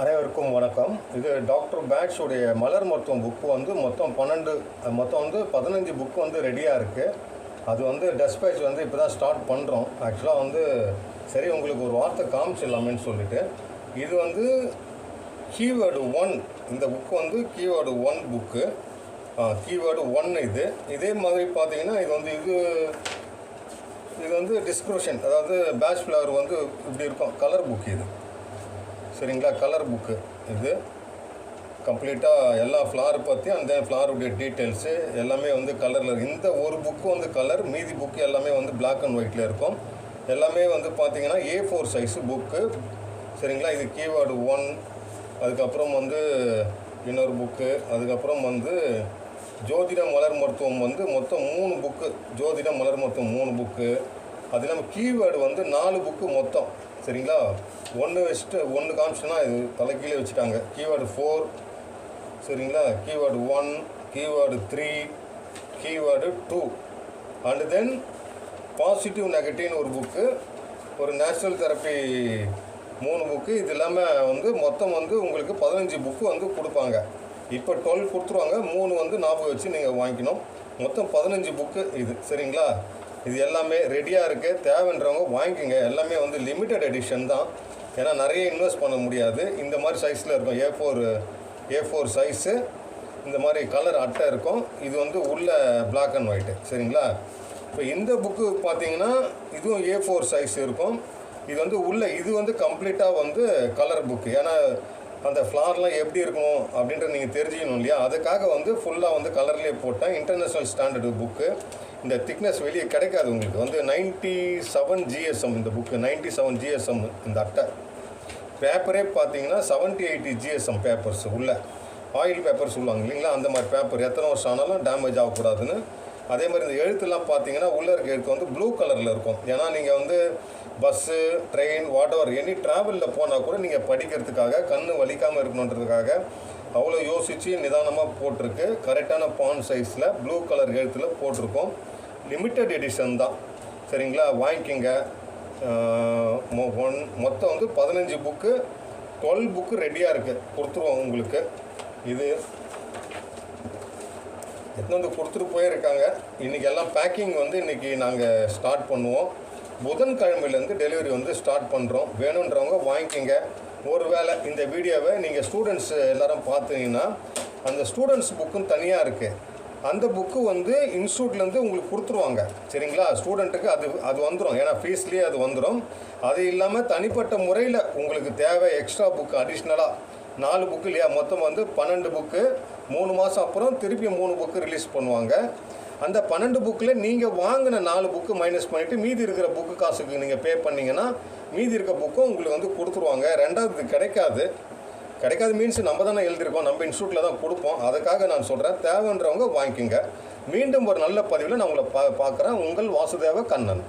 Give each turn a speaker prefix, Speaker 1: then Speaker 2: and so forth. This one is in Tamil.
Speaker 1: அனைவருக்கும் வணக்கம். இது டாக்டர் பேட்ஸுடைய மலர் மருத்துவம் புக்கு வந்து மொத்தம் பன்னெண்டு மொத்தம் வந்து பதினஞ்சு புக்கு வந்து ரெடியாக இருக்குது அது வந்து டெஸ்பேச் வந்து இப்போ தான் ஸ்டார்ட் பண்ணுறோம் ஆக்சுவலாக வந்து சரி உங்களுக்கு ஒரு வார்த்தை காமிச்சிடலாமேன்னு சொல்லிட்டு. இது வந்து கீவேர்டு ஒன் இந்த புக்கு வந்து keyword one book keyword one இது. இதே மாதிரி பார்த்தீங்கன்னா இது வந்து இது இது வந்து டிஸ்கிரிப்ஷன் அதாவது பேட்ச் ஃப்ளவர் வந்து இப்படி இருக்கும். கலர் புக் இது. சரிங்களா கலர் புக்கு இது. கம்ப்ளீட்டாக எல்லா ஃப்ளார் பற்றி அந்த ஃப்ளாருடைய டீட்டெயில்ஸு எல்லாமே வந்து கலரில் இந்த ஒரு புக்கு வந்து கலர் மீதி புக்கு எல்லாமே வந்து பிளாக் அண்ட் ஒயிட்டில் இருக்கும். எல்லாமே வந்து பார்த்திங்கன்னா ஏ ஃபோர் சைஸு புக்கு சரிங்களா? இது கீவேர்டு ஒன் அதுக்கப்புறம் வந்து இன்னொரு புக்கு அதுக்கப்புறம் வந்து ஜோதிடம் மலர் மருத்துவம் வந்து மொத்தம் மூணு புக்கு ஜோதிடம் மலர் மருத்துவம் மூணு புக்கு அது இல்லாமல் கீவேர்டு வந்து நாலு புக்கு மொத்தம். சரிங்களா? ஒன்று வச்சுட்டு ஒன்று காமிச்சுன்னா இது தலைக்கீழே வச்சுட்டாங்க. கீவேர்டு ஃபோர் சரிங்களா? Keyword one keyword three keyword two and then positive நெகட்டிவ்னு ஒரு புக்கு ஒரு நேச்சுரல் தெரப்பி மூணு புக்கு இது இல்லாமல் வந்து மொத்தம் வந்து உங்களுக்கு பதினஞ்சு புக்கு வந்து கொடுப்பாங்க. இப்போ டுவெல் கொடுத்துருவாங்க மூணு வந்து ஞாபகம் வச்சு நீங்கள் வாங்கிக்கணும். மொத்தம் பதினஞ்சு புக்கு இது சரிங்களா? இது எல்லாமே ரெடியாக இருக்குது தேவைன்றவங்க வாங்கிக்கோங்க. எல்லாமே வந்து லிமிட்டட் எடிஷன் தான். ஏன்னா நிறைய இன்வெஸ்ட் பண்ண முடியாது. இந்த மாதிரி சைஸில் இருக்கும். A four A four size இந்த மாதிரி கலர் அட்டை இருக்கும். இது வந்து உள்ள பிளாக் அண்ட் ஒயிட்டு சரிங்களா? இப்போ இந்த புக்கு பார்த்தீங்கன்னா இதுவும் ஏ ஃபோர் சைஸ் இருக்கும். இது வந்து உள்ள இது வந்து கம்ப்ளீட்டாக வந்து கலர் புக்கு ஏன்னா அந்த ஃப்ளார்லாம் எப்படி இருக்கணும் அப்படின்றத நீங்கள் தெரிஞ்சுக்கணும் இல்லையா? அதுக்காக வந்து ஃபுல்லாக வந்து கலர்லேயே போட்டேன். இன்டர்நேஷ்னல் ஸ்டாண்டர்டு புக்கு இந்த திக்னஸ் வெளியே கிடைக்காது உங்களுக்கு. வந்து நைன்ட்டி செவன் ஜிஎஸ்எம் இந்த புக்கு நைன்ட்டி செவன் ஜிஎஸ்எம் இந்த அட்டை. பேப்பரே பார்த்தீங்கன்னா செவன்ட்டி எயிட்டி ஜிஎஸ்எம் பேப்பர்ஸ் உள்ள. ஆயில் பேப்பர் சொல்லுவாங்க இல்லைங்களா? அந்த மாதிரி பேப்பர் எத்தனை வருஷம் ஆனாலும் டேமேஜ் ஆகக்கூடாதுன்னு அதே மாதிரி இந்த எழுத்துலாம் பார்த்தீங்கன்னா உள்ளே இருக்க எழுத்து வந்து ப்ளூ கலரில் இருக்கும். ஏன்னா நீங்கள் வந்து bus train whatever any ட்ராவலில் போனால் கூட நீங்கள் படிக்கிறதுக்காக கண் வலிக்காமல் இருக்கணுன்றதுக்காக அவ்வளோ யோசித்து நிதானமாக போட்டிருக்கு. கரெக்டான பான் சைஸில் ப்ளூ கலர் எழுத்தில் போட்டிருக்கோம். லிமிட்டட் எடிஷன் தான். சரிங்களா? வாங்கிக்கிங்க. மொ- ஒன் மொத்தம் வந்து பதினஞ்சு புக்கு டுவெல் புக்கு ரெடியாக இருக்குது கொடுத்துருவோம் உங்களுக்கு. இது எடுத்துன்னு வந்து கொடுத்துட்டு போயிருக்காங்க. இன்றைக்கி எல்லாம் பேக்கிங் வந்து இன்றைக்கி நாங்கள் ஸ்டார்ட் பண்ணுவோம். புதன்கிழமையிலேருந்து டெலிவரி வந்து ஸ்டார்ட் பண்ணுறோம் வேணுன்றவங்க வாங்கிக்கோங்க. ஒருவேளை இந்த வீடியோவை நீங்கள் ஸ்டூடெண்ட்ஸ் எல்லோரும் பார்த்தீங்கன்னா அந்த ஸ்டூடெண்ட்ஸ் புக்கும் தனியாக இருக்குது அந்த புக்கு வந்து இன்ஸ்டியூட்லேருந்து உங்களுக்கு கொடுத்துருவாங்க. சரிங்களா? ஸ்டூடெண்ட்டுக்கு அது அது வந்துடும் ஏன்னா ஃபீஸ்லேயே அது வந்துடும் அது இல்லாமல் தனிப்பட்ட முறையில் உங்களுக்கு தேவை எக்ஸ்ட்ரா புக்கு அடிஷ்னலாக நாலு புக்கு இல்லையா? மொத்தம் வந்து பன்னெண்டு புக்கு மூணு மாதம் அப்புறம் திருப்பி மூணு புக்கு ரிலீஸ் பண்ணுவாங்க. அந்த பன்னெண்டு புக்கில் நீங்கள் வாங்கின நாலு புக்கு மைனஸ் பண்ணிவிட்டு மீதி இருக்கிற புக்கு காசுக்கு நீங்கள் பே பண்ணிங்கன்னா மீதி இருக்க புக்கும் உங்களுக்கு வந்து கொடுத்துருவாங்க. ரெண்டாவது கிடைக்காது. கிடைக்காது மீன்ஸ் நம்ம தானே எழுதியிருக்கோம். நம்ம இன்ஸ்டியூட்டில் தான் கொடுப்போம். அதுக்காக நான் சொல்கிறேன் தேவைன்றவங்க வாங்கிக்கோங்க. மீண்டும் ஒரு நல்ல பதிவில் நான் உங்களை பா பார்க்குறேன். உங்கள் வாசுதேவ கண்ணன்.